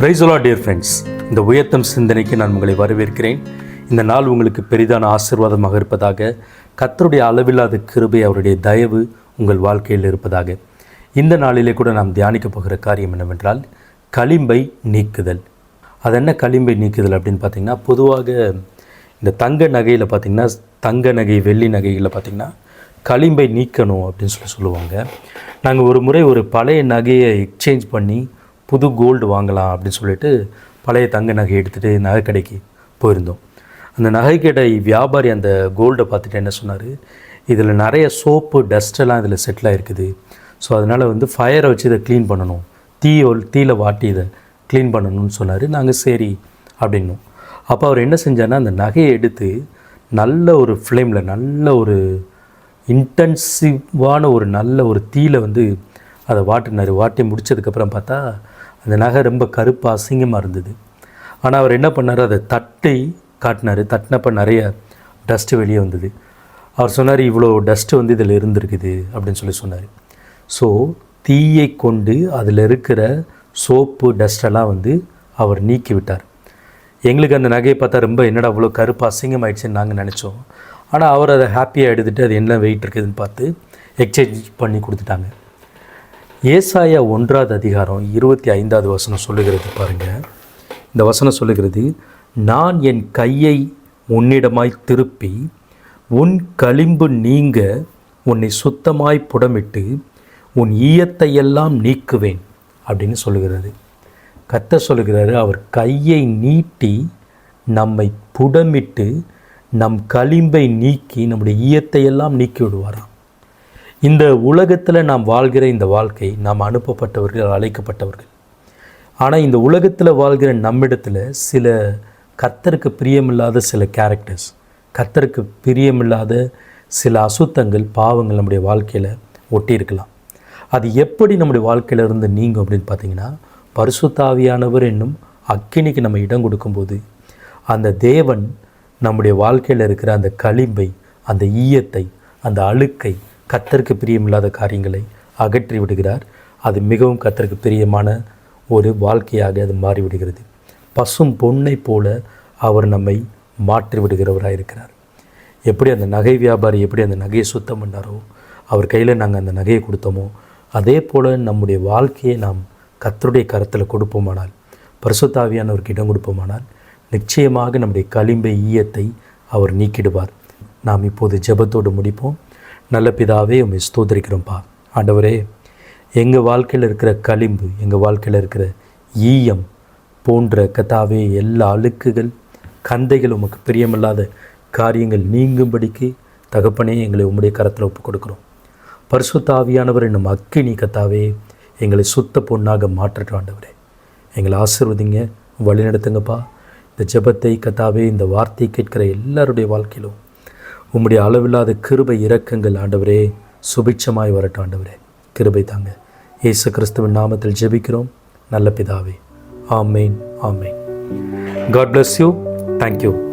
பிரைஸ்லா dear friends இந்த உயர்த்தம் சிந்தனைக்கு நான் உங்களை வரவேற்கிறேன். இந்த நாள் உங்களுக்கு பெரிதான ஆசிர்வாதமாக இருப்பதாக கத்தருடைய அளவில்லாத கிருபை அவருடைய தயவு உங்கள் வாழ்க்கையில் இருப்பதாக. இந்த நாளிலே கூட நாம் தியானிக்க போகிற காரியம் என்னவென்றால் களிம்பை நீக்குதல். அது என்ன களிம்பை நீக்குதல் அப்படின்னு பார்த்தீங்கன்னா பொதுவாக இந்த தங்க நகையில் பார்த்தீங்கன்னா தங்க நகை வெள்ளி நகையில் பார்த்தீங்கன்னா களிம்பை நீக்கணும் அப்படின்னு சொல்லி சொல்லுவாங்க. நாங்கள் ஒரு முறை ஒரு பழைய நகையை எக்ஸ்சேஞ்ச் பண்ணி புது கோல்டு வாங்கலாம் அப்படின்னு சொல்லிட்டு பழைய தங்க நகை எடுத்துகிட்டு நகைக்கடைக்கு போயிருந்தோம். அந்த நகைக்கடை வியாபாரி அந்த கோல்டை பார்த்துட்டு என்ன சொன்னார்? இதில் நிறைய சோப்பு டஸ்டெல்லாம் இதில் செட்டில் ஆகிருக்குது ஸோ அதனால் வந்து ஃபயரை வச்சு இதை க்ளீன் பண்ணணும். தீயோல் தீயில் வாட்டி இதை க்ளீன் பண்ணணும்னு சொன்னார். நாங்கள் சரி அப்படின்னோம். அப்போ அவர் என்ன செஞ்சார்னா அந்த நகையை எடுத்து நல்ல ஒரு ஃப்ளேமில் நல்ல ஒரு இன்டென்சிவான ஒரு நல்ல ஒரு தீயில் வந்து அதை வாட்டினார். வாட்டி முடிச்சதுக்கப்புறம் பார்த்தா அந்த நகை ரொம்ப கருப்பு அசிங்கமாக இருந்தது. ஆனால் அவர் என்ன பண்ணார்? அதை தட்டி காட்டினார். தட்டினப்ப நிறைய டஸ்ட்டு வெளியே வந்தது. அவர் சொன்னார் இவ்வளோ டஸ்ட்டு வந்து இதில் இருந்திருக்குது அப்படின்னு சொல்லி சொன்னார். ஸோ தீயை கொண்டு அதில் இருக்கிற சோப்பு டஸ்டெல்லாம் வந்து அவர் நீக்கி விட்டார். எங்களுக்கு அந்த நகையை பார்த்தா ரொம்ப என்னடா அவ்வளோ கருப்பு அசிங்கமாயிடுச்சுன்னு நாங்கள் நினச்சோம். ஆனால் அவர் அதை ஹாப்பியாக எடுத்துகிட்டு அது என்ன வெயிட் இருக்குதுன்னு பார்த்து எக்ஸ்சேஞ்ச் பண்ணி கொடுத்துட்டாங்க. ஏசாயா ஒன்றாவது அதிகாரம் இருபத்தி ஐந்தாவது வசனம் சொல்லுகிறது பாருங்கள் இந்த வசனம் சொல்லுகிறது நான் என் கையை உன்னிடமாய் திருப்பி உன் களிம்பு நீங்க உன்னை சுத்தமாய் புடமிட்டு உன் ஈயத்தையெல்லாம் நீக்குவேன் அப்படின்னு சொல்லுகிறது. கத்த சொல்லுகிறாரு அவர் கையை நீட்டி நம்மை புடமிட்டு நம் களிம்பை நீக்கி நம்முடைய ஈயத்தையெல்லாம் நீக்கி விடுவாராம் இந்த உலகத்தில் நாம் வாழ்கிற இந்த வாழ்க்கை நாம் அனுப்பப்பட்டவர்கள் அழைக்கப்பட்டவர்கள். ஆனால் இந்த உலகத்தில் வாழ்கிற நம்மிடத்தில் சில கத்தருக்கு பிரியமில்லாத சில கேரக்டர்ஸ் கத்தருக்கு பிரியமில்லாத சில அசுத்தங்கள் பாவங்கள் நம்முடைய வாழ்க்கையில் ஒட்டியிருக்கலாம். அது எப்படி நம்முடைய வாழ்க்கையில இருந்து நீங்கும் அப்படின்னு பார்த்தீங்கன்னா பரிசுத்தாவியானவர் என்னும் அக்கினிக்கு நம்ம இடம் கொடுக்கும்போது அந்த தேவன் நம்முடைய வாழ்க்கையில் இருக்கிற அந்த களிம்பை அந்த ஈயத்தை அந்த அழுக்கை கத்தருக்கு பிரியமில்லாத காரியங்களை அகற்றி விடுகிறார். அது மிகவும் கத்தருக்கு பிரியமான ஒரு வாழ்க்கையாக அது மாறிவிடுகிறது. பசும் பொன்னை போல அவர் நம்மை மாற்றி விடுகிறவராக இருக்கிறார். எப்படி அந்த நகை வியாபாரி எப்படி அந்த நகையை சுத்தம் பண்ணாரோ அவர் கையில் நாங்கள் அந்த நகையை கொடுத்தோமோ அதே போல் நம்முடைய வாழ்க்கையை நாம் கத்தருடைய கரத்தில் கொடுப்போமானால் பரிசுத்தாவியானவருக்கு இடம் கொடுப்போமானால் நிச்சயமாக நம்முடைய களிம்பை ஈயத்தை அவர் நீக்கிடுவார். நாம் இப்போது ஜெபத்தோடு முடிப்போம். நல்ல பிதாவே உண்மை ஸ்தோத்திரிக்கிறோம்ப்பா ஆண்டவரே எங்கள் வாழ்க்கையில் இருக்கிற களிம்பு எங்கள் வாழ்க்கையில் இருக்கிற ஈயம் போன்ற கதாவே எல்லா அழுக்குகள் கந்தைகள் உமக்கு பிரியமில்லாத காரியங்கள் நீங்கும்படிக்கு தகப்பனே எங்களை உம்முடைய கரத்தில் ஒப்புக் கொடுக்குறோம் பரிசுத்தாவியானவர் என்னும் அக்கினி கத்தாவே எங்களை சுத்த பொண்ணாக மாற்றட்டும் ஆண்டவரே. எங்களை ஆசிர்வதிங்க வழிநடத்துங்கப்பா. இந்த ஜெபத்தை கத்தாவே இந்த வார்த்தை கேட்கிற எல்லாருடைய வாழ்க்கையிலும் உம்முடைய அளவில்லாத கிருபை இறக்கங்கள் ஆண்டவரே சுபிட்சமாய் வரட்டும் ஆண்டவரே. கிருபை தாங்க. இயேசு கிறிஸ்துவின் நாமத்தில் ஜெபிக்கிறோம். நல்ல பிதாவே. ஆமேன் ஆமேன். God bless you thank you